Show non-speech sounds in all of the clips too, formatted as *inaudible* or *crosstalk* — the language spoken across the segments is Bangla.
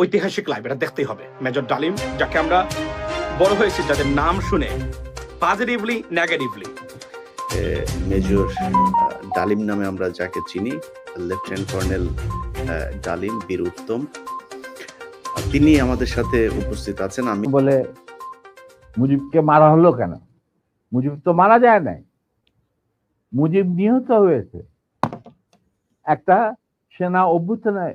ঐতিহাসিক লাইভ এটা দেখতেই হবে। মেজর ডালিম যাকে আমরা বড় হয়েছি যাদের নাম শুনে পজিটিভলি নেগেটিভলি এ, মেজর আহ, ডালিম নামে আমরা যাকে চিনি লেফটেন্যান্ট কর্নেল ডালিম বীর উত্তম। তিনি আমাদের সাথে উপস্থিত আছেন আমি বলে মুজিবকে মারা হলো কেন? মুজিব তো মারা যায় নাই। মুজিব নিহত হয়েছে। একটা সেনা অভ্যুত্থানের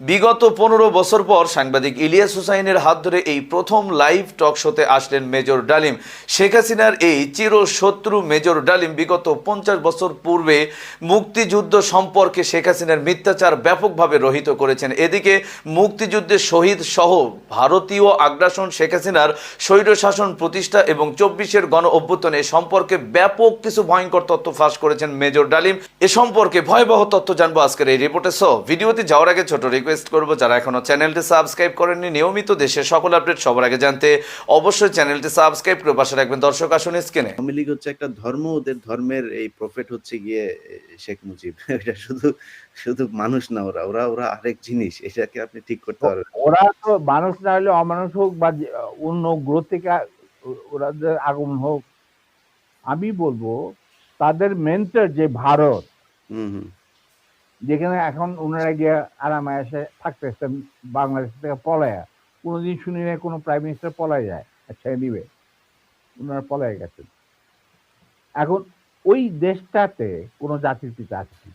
বিগত পনেরো বছর পর সাংবাদিক ইলিয়াস হুসাইনের হাত ধরে এই প্রথম লাইভ টক শোতে আসলেন মেজর ডালিম। শেখ হাসিনার এই চিরশত্রু মেজর ডালিম বিগত পঞ্চাশ বছর পূর্বে মুক্তিযুদ্ধ সম্পর্কে শেখ হাসিনার মিথ্যাচার ব্যাপকভাবে রহিত করেছেন। এদিকে মুক্তিযুদ্ধে শহীদ সহ ভারতীয় আগ্রাসন শেখ হাসিনার স্বৈরশাসন প্রতিষ্ঠা এবং চব্বিশের গণ অভ্যুত্থানে সম্পর্কে ব্যাপক কিছু ভয়ঙ্কর তথ্য ফাঁস করেছেন মেজর ডালিম। এ সম্পর্কে ভয়াবহ তথ্য জানব আজকের এই রিপোর্টে। সহ ভিডিওতে যাওয়ার আগে ছোট রিকোয়েস্ট করব যারা এখনও চ্যানেলটি সাবস্ক্রাইব করেননি নিয়মিত দেশের সকল আপডেট সবার আগে জানতে অবশ্যই চ্যানেলটি সাবস্ক্রাইব করে পাশে রাখবেন। দর্শক আসুন স্ক্রিনে আওয়ামী লীগ হচ্ছে একটা ধর্ম ওদের ধর্মের এই প্রফেট হচ্ছে গিয়ে শেখ মুজিব। *laughs* এটা শুধু শুধু মানুষ না ওরা ওরা ওরা আরেক জিনিস এটাকে আপনি ঠিক করতে পারবেন। না। ওরা তো মানুষ না হলে অমানুষ হোক বা অন্য গ্রহ থেকে ওরা আগমন হোক আমি বলব তাদের মেন্টার যে ভারত হুম হুম। যেখানে এখন ওনারা গিয়ে আরামে এসে থাকতেছেন বাংলাদেশ থেকে পলায়া। কোনোদিন শুনি না কোনো প্রাইম মিনিস্টার পলায় যায় আচ্ছা নিবে ওনারা পলায় গেছেন। এখন ওই দেশটাতে কোনো জাতির পিতা আছে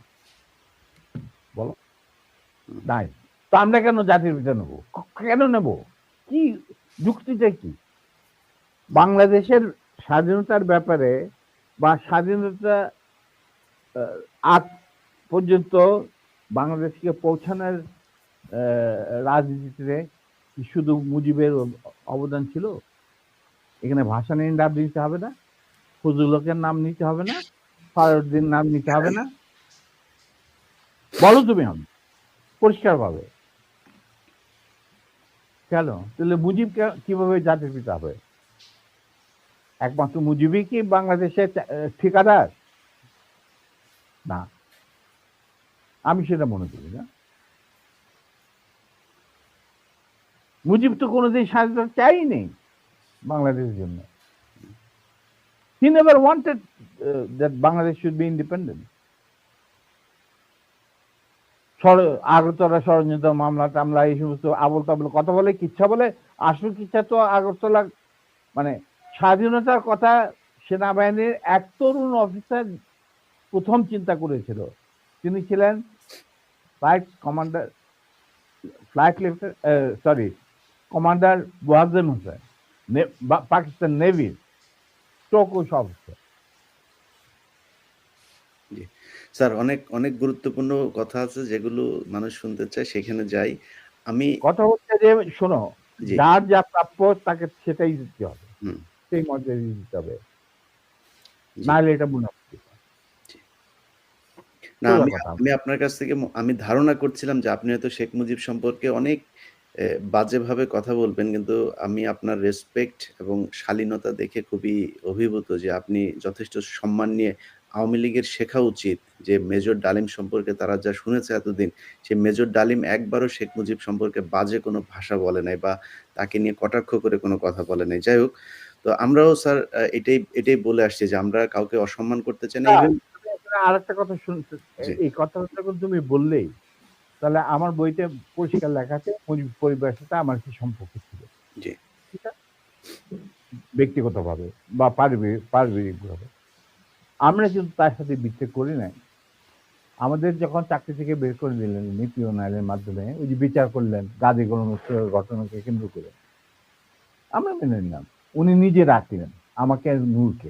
বলো। নাই। তো আমরা কেন জাতির পিতা নেব? কেন নেব? কি যুক্তিটা কি? বাংলাদেশের স্বাধীনতার ব্যাপারে বা স্বাধীনতা পর্যন্ত বাংলাদেশকে পৌঁছানোর রাজনীতিতে শুধু মুজিবের অবদান ছিল? এখানে ভাসানীর নাম নিতে হবে না ফজলুলকের নাম নিতে হবে না ফারুদ্দিন নাম নিতে হবে না। বলো তুমি আমি পরিষ্কার ভাবে কেন? তাহলে মুজিব কীভাবে জাতির পিতা হবে? একমাত্র মুজিবই কি বাংলাদেশের ঠিকাদার? না। আমি সেটা মনে করি না। মুজিব তো কোনোদিন স্বাধীনতা চাইনি বাংলাদেশের জন্য। He never wanted that Bangladesh should be independent Agartala ষড়যন্ত্র, মামলা টামলা, এই সমস্ত আবল তাবল কথা বলে, কিচ্ছা বলে, আসল কিচ্ছা তো আগরতলা মানে স্বাধীনতার কথা সেনাবাহিনীর এক তরুণ অফিসার প্রথম চিন্তা করেছিল। তিনি ছিলেন flight commander flight sorry commander Wajem Hossain Pakistan নেভির চৌকুশ অফিসার স্যার অনেক অনেক গুরুত্বপূর্ণ কথা আছে যেগুলো মানুষ শুনতে চায় সেখানে যাই। আমি কথা হচ্ছে যে শোনো যার যা প্রাপ্য তাকে সেটাই দিতে হবে। সেই মর্যাদা দিতে হবে। নাহলে এটা মুনাফি। না আমি আমি আপনার কাছ থেকে আমি ধারণা করছিলাম যে আপনি হয়তো শেখ মুজিব সম্পর্কে অনেক বাজেভাবে কথা বলবেন কিন্তু আমি আপনার রেসপেক্ট এবং শালীনতা দেখে খুবই অভিভূত যে আপনি যথেষ্ট সম্মান নিয়ে আওয়ামী লীগের শেখা উচিত যে মেজর ডালিম সম্পর্কে তারা যা শুনেছে এতদিন সে মেজর ডালিম একবারও শেখ মুজিব সম্পর্কে বাজে কোনো ভাষা বলে নাই বা তাকে নিয়ে কটাক্ষ করে কোনো কথা বলে নাই। যাই হোক তো আমরাও স্যার এটাই এটাই বলে আসছি যে আমরা কাউকে অসম্মান করতে চাই না আর একটা কথা শুনতে এই কথাটা যখন তুমি বললেই। তাহলে আমার বইতে পরিষ্কার লেখা আছে পরিবারের সাথে আমার কি সম্পর্ক ছিল? ঠিক ব্যক্তিগতভাবে বা পারিবারিক পারিবারিকভাবে। আমরা কিন্তু তার সাথে বিচ্ছে করি নাই। আমাদের যখন চাকরি থেকে বের করে দিলেন নীতি উন্নয়নের মাধ্যমে ওই যে বিচার করলেন গাদি গণহত্যার ঘটনাকে কেন্দ্র করে। আমরা মেনে নিলাম। উনি নিজে রাখলেন আমাকে নূরকে।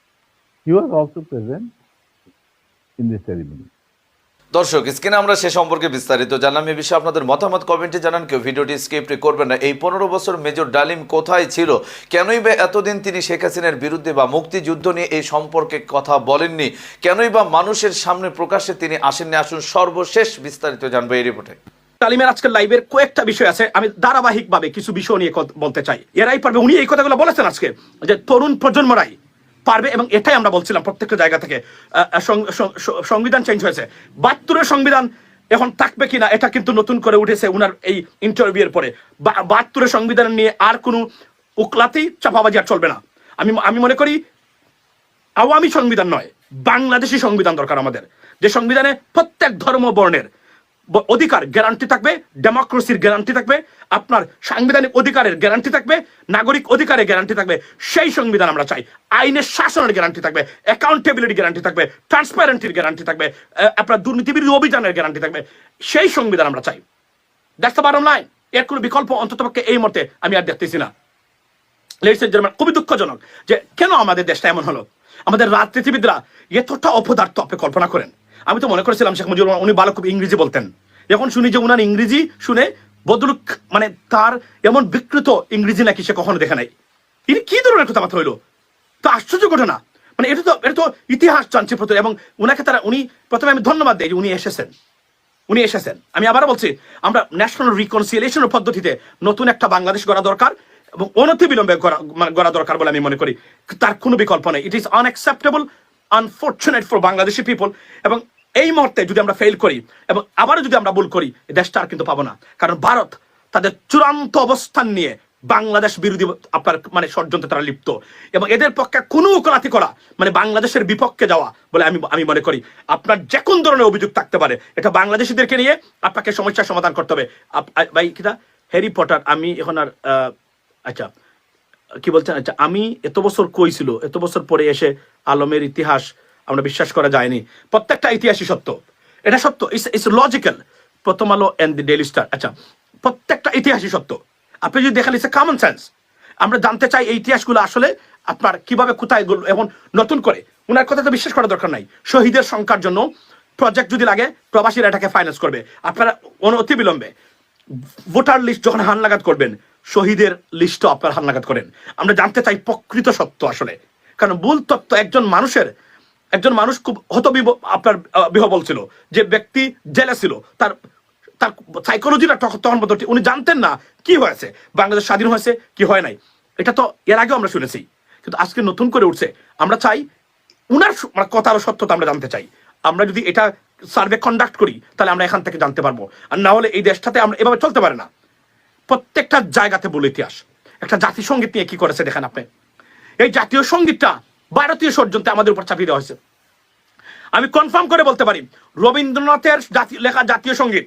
He was also present in this ceremony দর্শক স্ক্রিনে আমরা সে সম্পর্কে বিস্তারিত জানলাম। এ বিষয়ে আপনাদের মতামত কমেন্টে জানান। কেউ ভিডিওটি স্কিপ করবেন না। এই পনেরো বছর মেজর ডালিম কোথায় ছিল? কেনই বা এতদিন তিনি শেখ হাসিনার বিরুদ্ধে বা মুক্তিযুদ্ধ নিয়ে এই সম্পর্কে কথা বলেননি? কেনই বা মানুষের সামনে প্রকাশ্যে তিনি আসেননি? আসুন সর্বশেষ বিস্তারিত জানব এই রিপোর্টে। তালিমের আজকের লাইভের কয়েকটা বিষয় আছে। আমি ধারাবাহিকভাবে কিছু বিষয় নিয়ে কথা বলতে চাই। এরাই পারবে। উনি এই কথাগুলো বলেছেন আজকে যে তরুণ প্রজন্মরাই পারবে এবং এটাই আমরা বলছিলাম প্রত্যেকটা জায়গা থেকে। সংবিধান চেঞ্জ হয়েছে। বাহাত্তরের সংবিধান এখন থাকবে কিনা, এটা কিন্তু নতুন করে উঠেছে উনার এই ইন্টারভিউয়ের পরে। বা- বাহাত্তরের সংবিধান নিয়ে আর কোনো উকলাতেই চাপাবাজি আর চলবে না। আমি আমি মনে করি আওয়ামী সংবিধান নয়, বাংলাদেশি সংবিধান দরকার আমাদের। যে সংবিধানে প্রত্যেক ধর্ম বর্ণের অধিকার গ্যারান্টি থাকবে ডেমোক্রেসির গ্যারান্টি থাকবে, আপনার সাংবিধানিক অধিকারের গ্যারান্টি থাকবে, নাগরিক অধিকারের গ্যারান্টি থাকবে, সেই সংবিধান আমরা চাই। আইনের শাসনের গ্যারান্টি থাকবে অ্যাকাউন্টেবিলিটি গ্যারান্টি থাকবে ট্রান্সপারেন্টির গ্যারান্টি থাকবে আপনার দুর্নীতিবিরোধী অভিযানের গ্যারান্টি থাকবে, সেই সংবিধান আমরা চাই। দ্যাটস দ্য লাইন এর কোনো বিকল্প অন্ততপক্ষে এই মুহূর্তে আমি আর দেখতেছি না। খুবই দুঃখজনক যে কেন আমাদের দেশটা এমন হলো? আমাদের রাজনীতিবিদরা এতটা অপদার্থ আপনি কল্পনা করেন। আমি তো মনে করেছিলাম শেখ মুজিবুর রহমান, উনি ভালো খুব ইংরেজি বলতেন। এখন শুনি যে উনার ইংরেজি শুনে বদলুক মানে তার এমন বিকৃত ইংরেজি নাকি সে কখনো দেখে নাই। ইনি কি ধরনের কথাবার্তা হইল? তো আশ্চর্য ঘটনা। মানে এটা তো এটা তো ইতিহাস চাঞ্চিপ্রত এবং উনাকে তারা, উনি প্রথমে আমি ধন্যবাদ দিই যে উনি এসেছেন। উনি এসেছেন। আমি আবারও বলছি, আমরা ন্যাশনাল রিকনসিলিয়েশনের পদ্ধতিতে নতুন একটা বাংলাদেশ গড়া দরকার এবং অনতি বিলম্বে গড়া মানে গড়া দরকার বলে আমি মনে করি। তার কোনো বিকল্প নেই। It is unacceptable unfortunate for Bangladeshi people এবং এই মুহূর্তে যদি আমরা ফেল করি এবং আবারও যদি আমরা ভুল করি দেশটা আর কিন্তু পাবো না। কারণ ভারত তাদের চূড়ান্ত অবস্থান নিয়ে বাংলাদেশ বিরোধী আপনার মানে ষড়যন্ত্রে তারা লিপ্ত। এবং এদের পক্ষে কোনো উকলাতি করা মানে বাংলাদেশের বিপক্ষে যাওয়া বলে আমি আমি মনে করি। আপনার যে কোন ধরনের অভিযোগ থাকতে পারে। এটা বাংলাদেশিদেরকে নিয়ে আপনাকে সমস্যার সমাধান করতে হবে। ভাই কিনা হ্যারি পটার, আমি এখন আর আচ্ছা। কি বলছেন আচ্ছা আমি এত বছর কইছিল এত বছর পরে এসে আলমের ইতিহাস আমরা বিশ্বাস করা যায়নি। প্রত্যেকটা ইতিহাসই সত্য। এটা সত্য। ইটস ইটস লজিক্যাল প্রথম আলো এন্ড দি ডেলি স্টার আচ্ছা প্রত্যেকটা ইতিহাসই সত্য। আপনি যদি দেখেন ইটস কমন সেন্স আমরা জানতে চাই এই ইতিহাসগুলো আসলে আপনার কীভাবে কোথায় গেল এবং নতুন করে। ওনার কথা তো বিশ্বাস করা দরকার নাই। শহীদের সংখ্যার জন্য প্রজেক্ট যদি লাগে, প্রবাসীরা এটাকে ফাইন্যান্স করবে। আপনারা অতি বিলম্বে। ভোটার লিস্ট যখন হালনাগাদ করবেন শহীদের লিস্টও আপনার হালনাগাদ করেন। আমরা জানতে চাই প্রকৃত সত্য আসলে। কারণ মূল তত্ত্ব একজন মানুষের, একজন মানুষ খুব হতবিব আপনার বিহবল ছিল। যে ব্যক্তি জেলে ছিল, তার তার সাইকোলজিটা তখন বদলটি উনি জানতেন না কি হয়েছে, বাংলাদেশ স্বাধীন হয়েছে কি হয় নাই? এটা তো এর আগেও আমরা শুনেছি। কিন্তু আজকে নতুন করে উঠছে। আমরা চাই উনার মানে কথার সত্যতা আমরা জানতে চাই। আমরা যদি এটা সার্ভে কন্ডাক্ট করি, তাহলে আমরা এখান থেকে জানতে পারব। আর না হলে এই দেশটাতে আমরা এভাবে চলতে পারে না। প্রত্যেকটা জায়গাতে বলে ইতিহাস। একটা জাতীয় সংগীত নিয়ে কি করেছে দেখেন আপনি? এই জাতীয় সঙ্গীতটা ভারতীয় ষড়যন্ত্রে আমাদের উপর চাপিয়ে দেওয়া হয়েছে। আমি কনফার্ম করে বলতে পারি, রবীন্দ্রনাথের লেখা জাতীয় সংগীত,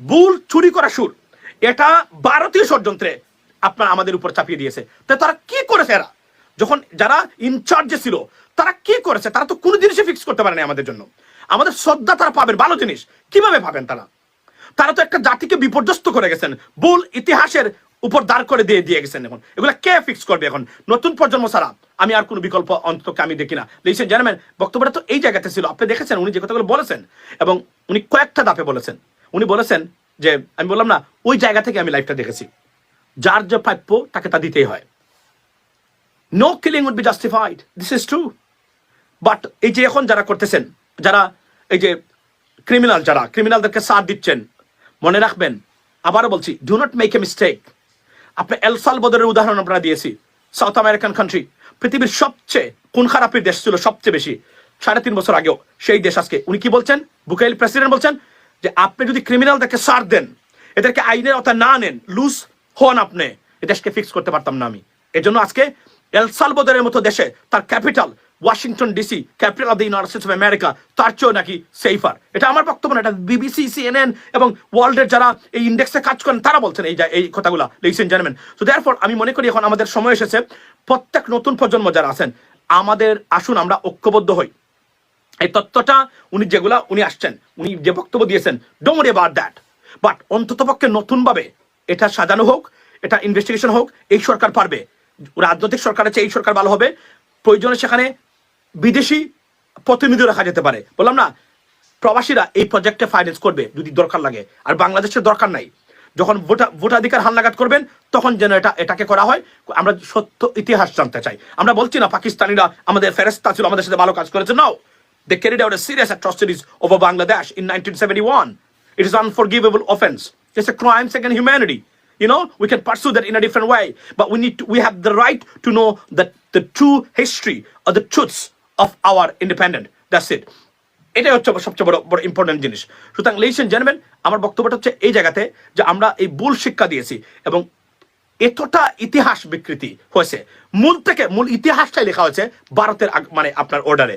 ভুল চুরি করা সুর, এটা ভারতীয় ষড়যন্ত্রে আপনার আমাদের উপর চাপিয়ে দিয়েছে। তো তারা কি করেছে এরা? যখন যারা ইনচার্জে ছিল, তারা কি করেছে? তারা তো কোনো জিনিসই ফিক্স করতে পারেনি আমাদের জন্য। আমাদের শ্রদ্ধা তারা পাবেন, ভালো জিনিস। কীভাবে পাবেন তারা? তারা তো একটা জাতিকে বিপর্যস্ত করে গেছেন। ভুল ইতিহাসের উপর দাঁড় করে দিয়ে দিয়ে গেছেন এখন। এগুলা কে ফিক্স করবে এখন? নতুন প্রজন্ম ছাড়া। আমি আর কোনো বিকল্প অন্ততকে আমি দেখি না। লিখছেন জানাবেন বক্তব্যটা তো এই জায়গাতে ছিল। আপনি দেখেছেন, উনি যে কথাগুলো বলেছেন এবং উনি কয়েকটা দাপে বলেছেন। উনি বলেছেন যে, আমি বললাম না, ওই জায়গা থেকে আমি লাইফটা দেখেছি। যার যে প্রাপ্য, তাকে তা দিতেই হয়। No killing would be justified this is true but এই যে এখন যারা করতেছেন, যারা এই যে ক্রিমিনাল যারা ক্রিমিনালদেরকে সাথ দিচ্ছেন মনে রাখবেন, আবারও বলছি do not make a mistake আপনি এলসাল বদরের উদাহরণ আমরা দিয়েছি সাউথ আমেরিকান কান্ট্রি পৃথিবীর সবচেয়ে, কোন খারাপের দেশ ছিল সবচেয়ে বেশি? সাড়ে তিন বছর আগেও সেই দেশ আজকে। উনি কি বলছেন? বুকাইল প্রেসিডেন্ট বলছেন যে, আপনি যদি ক্রিমিনালদেরকে সার দেন, এদেরকে আইনের অর্থাৎ না নেন লুজ হন আপনি, এ দেশকে ফিক্স করতে পারতাম না আমি। এজন্য আজকে এল সালবদরের মতো দেশে তার capital Washington DC, capital of the United States of America, তার চেয়েও নাকি সেফার এটা আমার বক্তব্য না, এটা বিবিসি, সিএনএন এবং ওয়ার্ল্ডের যারা এই ইন্ডেক্সে কাজ করেন, তারা বলছেন এই এই কথাগুলো লিখছেন জানবেন তো দেয়ারফর আমি মনে করি এখন আমাদের সময় এসেছে, প্রত্যেক নতুন প্রজন্ম যারা আছেন, আমাদের আসুন আমরা ঐক্যবদ্ধ হই। এই তত্ত্বটা উনি যেগুলা, উনি আসছেন, উনি যে বক্তব্য দিয়েছেন ডোমরি অ্যাবাউট দ্যাট বাট অন্ততপক্ষে নতুনভাবে এটা সাজানো হোক, এটা ইনভেস্টিগেশন হোক, এই সরকার পারবে। রাজনৈতিক সরকারের চেয়ে এই সরকার ভালো হবে। প্রয়োজনে সেখানে বিদেশি প্রতিনিধি রাখা যেতে পারে। বললাম না, প্রবাসীরা এই প্রজেক্টে ফাইন্যান্স করবে যদি দরকার লাগে। আর বাংলাদেশের দরকার নাই। যখন ভোটা ভোটাধিকার হালনাগাদ করবেন, তখন যেন এটা এটাকে করা হয়। আমরা সত্য ইতিহাস জানতে চাই। আমরা বলছি না, পাকিস্তানিরা আমাদের ফেরেস্তা ছিল, আমাদের সাথে ভালো কাজ করেছে। Now they carried out a serious atrocities over Bangladesh in 1971. It is unforgivable offense. It's a crime against humanity. You know, we can pursue that in a different way, but we need to, we have the right to know that the true history or the truths of our independent. That's it. এটাই হচ্ছে সবচেয়ে বড় বড় ইম্পর্টেন্ট জিনিস সুতরাং লেডিস জানবেন আমার বক্তব্যটা হচ্ছে এই জায়গাতে যে আমরা এই ভুল শিক্ষা দিয়েছি এবং এতটা ইতিহাস বিকৃতি হয়েছে মূল থেকে মূল ইতিহাসটাই লেখা হয়েছে ভারতের মানে আপনার অর্ডারে